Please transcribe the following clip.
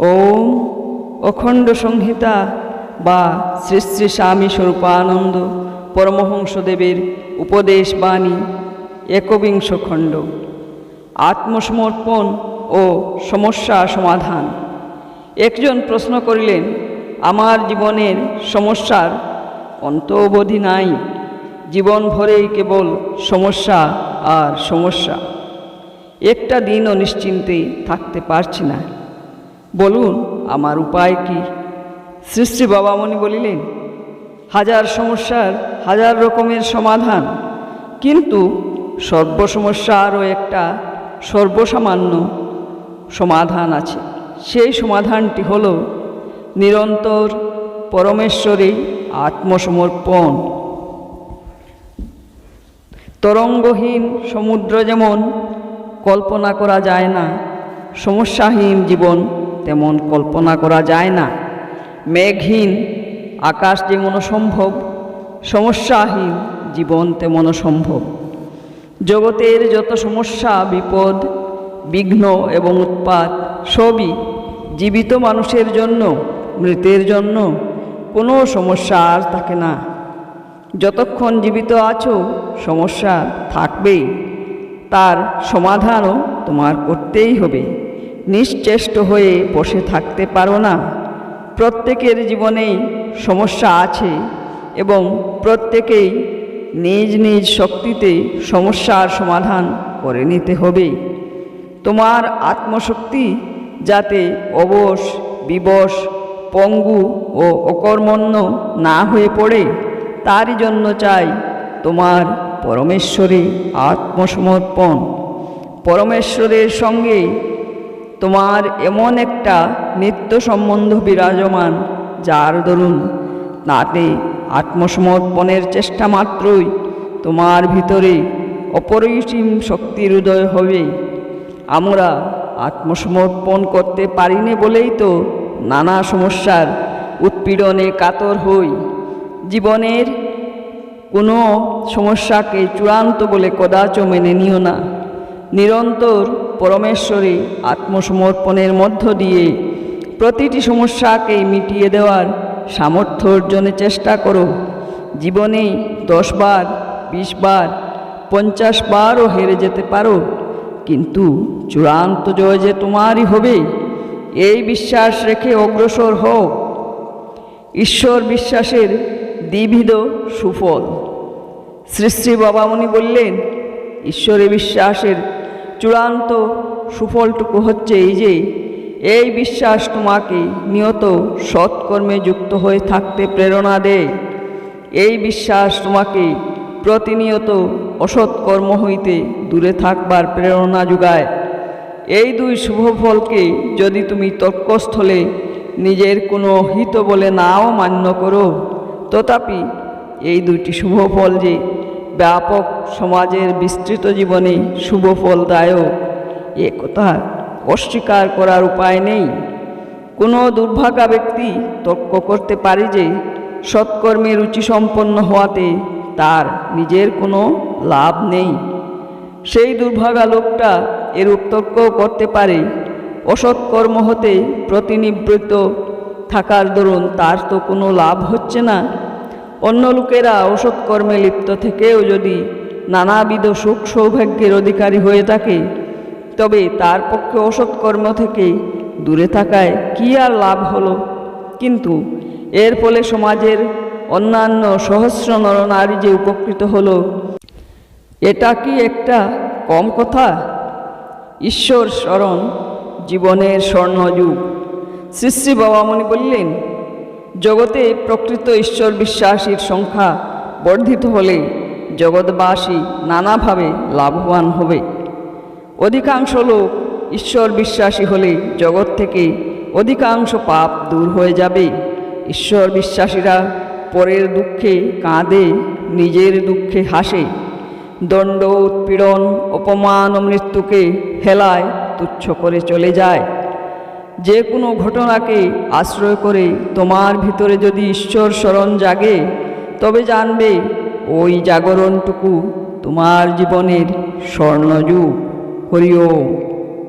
ওম অখণ্ড সংহিতা বা শ্রী শ্রী স্বামী স্বরূপানন্দ পরমহংসদেবের উপদেশ বাণী একবিংশ খণ্ড। আত্মসমর্পণ ও সমস্যা সমাধান। একজন প্রশ্ন করিলেন, আমার জীবনের সমস্যার অন্ত অবধি নাই। জীবন ভরেই কেবল সমস্যা আর সমস্যা। একটা দিনও নিশ্চিন্তে থাকতে পারছি না। বলুন, আমার উপায় কি? শ্রী বাবামণি বলিলেন, হাজার সমস্যার হাজার রকমের সমাধান, কিন্তু সর্বসমস্যা আরও একটা সর্বসামান্য সমাধান আছে। সেই সমাধানটি হল নিরন্তর পরমেশ্বরে আত্মসমর্পণ। তরঙ্গহীন সমুদ্র যেমন কল্পনা করা যায় না, সমস্যাহীন জীবন তেমন কল্পনা করা যায় না। মেঘহীন, আকাশ যেমন সম্ভব সমস্যাহীন, জীবন তেমন সম্ভব জগতের যত সমস্যা, বিপদ, বিঘ্ন এবং উৎপাত, সবই জীবিত মানুষের জন্য, মৃতের জন্য কোনো সমস্যা আর থাকে না। যতক্ষণ জীবিত আছো, সমস্যা থাকবেই। তার সমাধানও তোমার করতেই হবে। নিশ্চেষ্ট হয়ে বসে থাকতে পারো না। প্রত্যেকের জীবনেই সমস্যা আছে এবং প্রত্যেকেই নিজ নিজ শক্তিতে সমস্যার সমাধান করে নিতে হবে। তোমার আত্মশক্তি যাতে অবশ, বিবশ, পঙ্গু ও অকর্মণ্য না হয়ে পড়ে, তারই জন্য চাই তোমার পরমেশ্বরে আত্মসমর্পণ। পরমেশ্বরের সঙ্গে তোমার এমন একটা নিত্য সম্বন্ধ বিরাজমান, যার দরুন তাতে আত্মসমর্পণের চেষ্টা মাত্রই তোমার ভিতরে অপরিসীম শক্তির উদয় হবে। আমরা আত্মসমর্পণ করতে পারিনি বলেই তো নানা সমস্যার উৎপীড়নে কাতর হই। জীবনের কোনো সমস্যাকে চূড়ান্ত বলে কদাচ মেনে নিও না। নিরন্তর পরমেশ্বরে আত্মসমর্পণের মধ্য দিয়ে প্রতিটি সমস্যাকে মিটিয়ে দেওয়ার সামর্থ্য অর্জনের চেষ্টা করো। জীবনে দশবার বিশ বার পঞ্চাশ বারও হেরে যেতে পারো। কিন্তু চূড়ান্ত জয় যে তোমারই হবে, এই বিশ্বাস রেখে অগ্রসর হও। ঈশ্বর বিশ্বাসের দ্বিবিধ সুফল। শ্রী শ্রী বাবামণি বললেন ঈশ্বরে বিশ্বাসের চূড়ান্ত সুফলটুকু হচ্ছে এই যে, এই বিশ্বাস তোমাকে নিয়ত সৎকর্মে যুক্ত হয়ে থাকতে প্রেরণা দেয়। এই বিশ্বাস তোমাকে প্রতিনিয়ত অসৎকর্ম হইতে দূরে থাকবার প্রেরণা যোগায়। এই দুই শুভ ফলকে যদি তুমি তর্কস্থলে নিজের কোনো হিত বলে নাও মান্য করো, তথাপি এই দুইটি শুভ ফল যে ব্যাপক সমাজের বিস্তৃত জীবনে শুভ ফলদায়ক। এ কথা অস্বীকার করার উপায় নেই। কোনো দুর্ভাগা ব্যক্তি তর্ক করতে পারে যে সৎকর্মে রুচিসম্পন্ন হওয়াতে তার নিজের কোনো লাভ নেই। সেই দুর্ভাগা লোকটা এরূপ তর্ক করতে পারে। অসৎকর্ম হতে প্রতিনিবৃত্ত থাকার দরুন তার তো কোনো লাভ হচ্ছে না। অন্য লোকেরা অসৎকর্মে লিপ্ত থেকেও যদি নানাবিধ সুখ সৌভাগ্যের অধিকারী হয়ে থাকে, তবে তার পক্ষে অসৎকর্ম থেকে দূরে থাকায় কি আর লাভ হলো? কিন্তু এর ফলে সমাজের অন্যান্য সহস্র নরনারী যে উপকৃত হলো, এটা কি একটা কম কথা? ঈশ্বর স্মরণ, জীবনের স্বর্ণযুগ। শ্রী শ্রী বাবামণি বললেন জগতে প্রকৃত ঈশ্বর বিশ্বাসীর সংখ্যা বর্ধিত হলে জগৎবাসী নানাভাবে লাভবান হবে। অধিকাংশ লোক ঈশ্বর বিশ্বাসী হলে জগৎ থেকে অধিকাংশ পাপ দূর হয়ে যাবে। ঈশ্বর বিশ্বাসীরা পরের দুঃখে কাঁদে, নিজের দুঃখে হাসে। দণ্ড, উৎপীড়ন, অপমান ও মৃত্যুকে হেলায় তুচ্ছ করে চলে যায়। যে কোনো ঘটনাকে আশ্রয় করে তোমার ভিতরে যদি ঈশ্বর স্মরণ জাগে, তবে জানবে ওই জাগরণটুকু তোমার জীবনের স্বর্ণযুগ। হরি ওম।